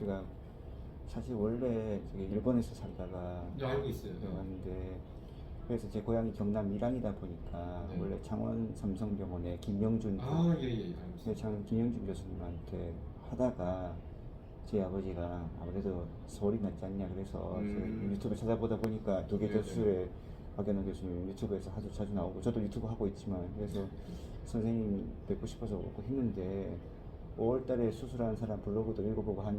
제가 사실 원래 저기 일본에서 살다가 네, 알고 있어요. 여기 왔는데 그래서 제 고향이 경남 밀양이다 보니까 네. 원래 창원 삼성병원에 김명준 아, 예, 예, 알고 네, 있어요. 참 김영준 교수님한테 하다가 제 아버지가 아무래도 서울이 낫지 않냐 그래서 음. 저 유튜브 찾아보다 보니까 두개 네네. 교수의 박연호 교수님 유튜브에서 아주 자주 나오고 저도 유튜브 하고 있지만 그래서 선생님 뵙고 싶어서 오고 했는데 5월달에 수술한 사람 블로그도 읽어보고 하니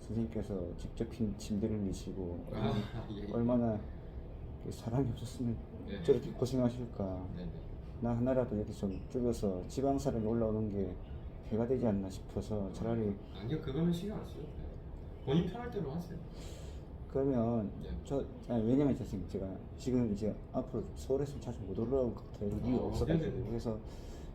선생님께서 직접 핀 침대를 미시고 아, 예, 예. 얼마나 사람이 없었으면 네. 저렇게 고생하실까 네, 네. 나 하나라도 여기 좀 줄여서 지방 사람이 올라오는 게 해가 되지 않나 싶어서 차라리 아니요, 그거는 신경 안 써요. 네. 본인 편할 대로 하세요. 그러면 네. 저 아니, 왜냐면 선생님 제가 지금 이제 앞으로 서울에서 자주 못 올라올 것 같아요 이유가 어, 없어가지고 네네네. 그래서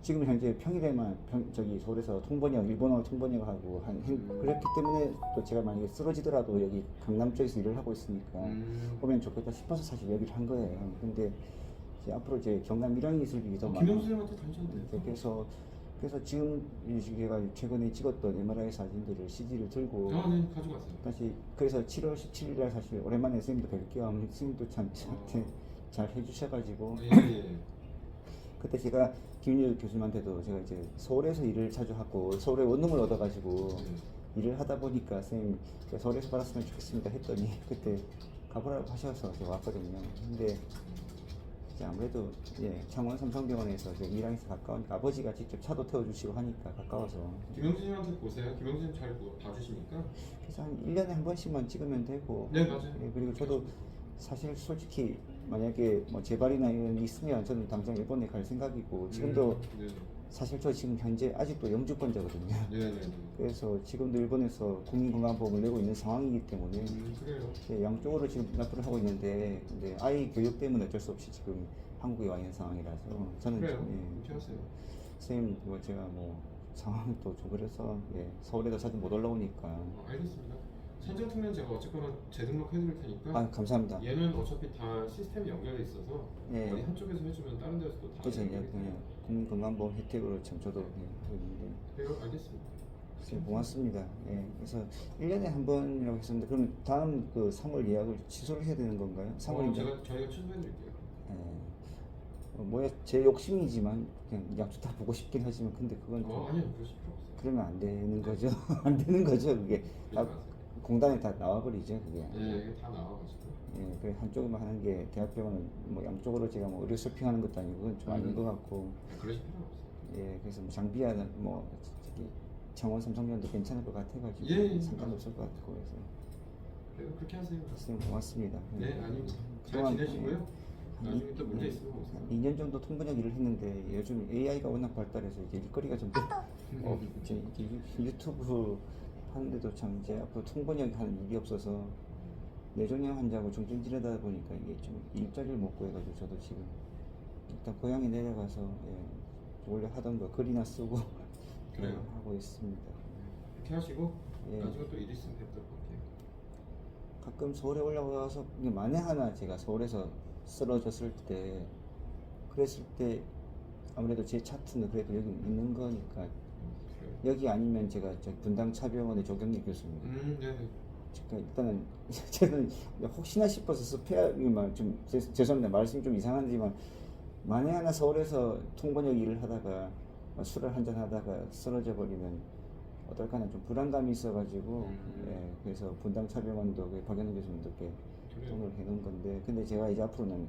지금 현재 평일에만 평, 저기 서울에서 통번역 일본어 통번역 하고 한 행- 음. 그렇기 때문에 또 제가 만약에 쓰러지더라도 여기 강남 쪽에서 일을 하고 있으니까 음. 오면 좋겠다 싶어서 사실 여기를 한 거예요 근데 이제 앞으로 이제 경남 있을 일이 더 어, 많아요 김영수 선생님한테 당첨돼요. 네, 그래서 그래서 지금 이 시기가 최근에 찍었던 MRI 사진들을 CG를 들고 아, 네, 가지고 왔어요. 다시 그래서 7월 17일 날 사실 오랜만에 선생님도 뵐겸 선생님도 참 저한테 잘 해주셔가지고 예, 예. 그때 제가 김윤일 교수님한테도 제가 이제 서울에서 일을 자주 하고 서울에 원룸을 얻어가지고 네. 일을 하다 보니까 선생님 제가 서울에서 받았으면 좋겠습니다 했더니 그때 가보라고 하셔서 제가 왔거든요. 근데 이제 아무래도 예, 창원 삼성병원에서 이제 밀양에서 가까우니까 아버지가 직접 차도 태워주시고 하니까 가까워서 김영수 선생님한테 보세요. 선생님 잘 보- 봐주시니까. 그래서 한 1년에 한 번씩만 찍으면 되고 네, 맞아요. 예, 그리고 저도 사실 솔직히 만약에 뭐 재발이나 이런 게 있으면 저는 당장 일본에 갈 생각이고 지금도 음, 네, 사실 저 지금 현재 아직도 영주권자거든요. 네, 네, 네. 그래서 지금도 일본에서 국민건강보험을 내고 있는 상황이기 때문에 음, 그래요. 예, 양쪽으로 지금 납부를 하고 있는데 근데 아이 교육 때문에 어쩔 수 없이 지금 한국에 와 있는 상황이라서 저는 그래요. 좀, 예. 선생님 뭐 제가 뭐 상황이 또 좀 그래서 예, 서울에도 자주 못 올라오니까 어, 알겠습니다. 선정특례는 제가 어쨌거나 재등록해드릴 테니까. 아 감사합니다. 얘는 어차피 다 시스템이 연결돼 있어서 예. 어디 한쪽에서 해주면 다른 데서도 다 그래서 이제 연결이 돼요. 그냥 국민건강보험 혜택으로 참 저도 예, 하고 있는데 그래요, 알겠습니다. 선생님 고맙습니다. 예, 그래서 1년에 한 번이라고 했었는데 그럼 다음 그 3월 예약을 취소를 해야 되는 건가요? 어, 3월이면 제가 저희가 취소해드릴게요. 예. 어, 뭐야 제 욕심이지만 그냥 약주 다 보고 싶긴 하지만 근데 그건 좀 어, 아니요, 그러실 필요 없어요. 그러면 안 되는 거죠. 안 되는 거죠. 그게 그러지 아, 마세요. 공단에 다 나와버리죠. 그게. 예, 다 나와가지고. 예, 그 한쪽만 하는 게 대학병원은 뭐 양쪽으로 제가 뭐 의료 쇼핑하는 것도 아니고 그건 좀 아닌 음. 것 같고 그러실 필요 없어요. 예, 그래서 뭐 장비야 뭐 저기 창원 삼성전도 괜찮을 것 같아가지고 예, 예. 상관없을 것 같고 그래서 그래요, 그렇게 하세요. 선생님 고맙습니다. 네, 아닙니다. 잘 그동안, 지내시고요. 예, 나중에 또 문제 예, 있으면 오세요. 한 2년 정도 통번역 일을 했는데 요즘 AI가 워낙 발달해서 이제 일거리가 좀 어, 이제 유- 유튜브 하는데도 참 이제 앞으로 통번역이 하는 일이 없어서 뇌종양 환자하고 종종 지내다 보니까 이게 좀 일자리를 못 구해가지고 저도 지금 일단 고향에 내려가서 예, 원래 하던 거 글이나 쓰고 그래요. 예, 하고 있습니다. 이렇게 하시고 예. 나중에 또 일 있으면 뵙도록 할게요. 가끔 서울에 올라와서 이게 만에 하나 제가 서울에서 쓰러졌을 때 그랬을 때 아무래도 제 차트는 그래도 여기 있는 거니까. 여기 아니면 제가 저 분당 차병원의 조경리 교수님 음. 그러니까 일단은 저는 혹시나 싶어서 스페어만 좀 죄- 죄송합니다 말씀이 좀 이상하지만 만에 하나 서울에서 통번역 일을 하다가 술을 한잔 하다가 쓰러져 버리면 어떨까나 좀 불안감이 있어가지고 음. 예, 그래서 분당 차병원도 그 박연우 교수님도 이렇게. 돈을 해놓은 건데 근데 제가 이제 앞으로는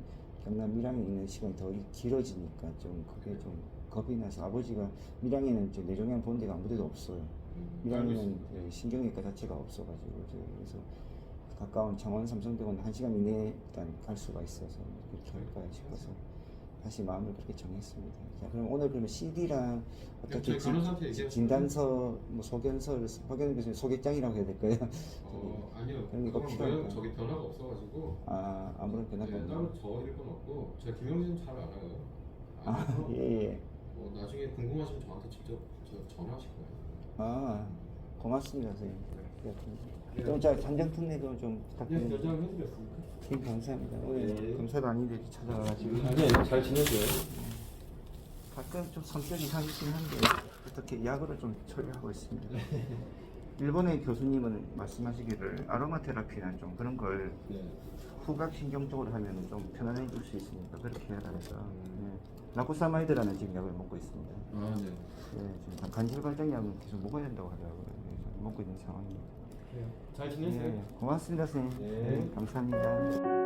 경남 밀양에 있는 시간이 더 길어지니까 좀 그게 좀 겁이 나서 아버지가 밀양에는 뇌종양 보는 데가 아무 데도 없어요. 음, 밀양에는. 예, 신경외과 자체가 없어가지고 저- 그래서 가까운 창원 삼성병원 한 시간 이내에 일단 갈 수가 있어서 그렇게 할까 싶어서 다시 마음을 그렇게 정했습니다. 자 그럼 오늘 그러면 CD랑 어떻게 저희 진- 진단서 뭐 소견서를 박연우 교수님 소개장이라고 해야 될까요? 어, 아니요. 그런 거 필요할까요? 저기 변화가 없어가지고. 아 아무런 변화가 네, 없나요? 따로 적을 건 없고 제가 김영진 잘 알아요. 아, 예, 예. 뭐 나중에 궁금하시면 저한테 직접 저 전화하실 거예요. 아, 고맙습니다, 선생님. 네, 네. 그럼 자, 잔정특례도 좀 네, 부탁드립니다. 결정해드렸습니다. 네, 감사합니다. 오늘 네. 검사도 아닌데 찾아와가지고. 네, 잘 지내세요. 가끔 좀 성격 이 상이긴 한데, 어떻게 약으로 좀 처리하고 있습니다. 일본의 교수님은 말씀하시기를 아로마 테라피나 좀 그런 걸 네. 후각 신경 쪽으로 하면 좀 편안해질 수 있으니까 그렇게 해라 해서 음. 네. 라쿠사마이드라는 지금 약을 먹고 있습니다. 아 네. 네, 지금 간질 발작 약은 계속 먹어야 된다고 하더라고요. 먹고 있는 상황입니다. 잘 지내세요. 네, 고맙습니다, 선생님. 네. 네, 감사합니다.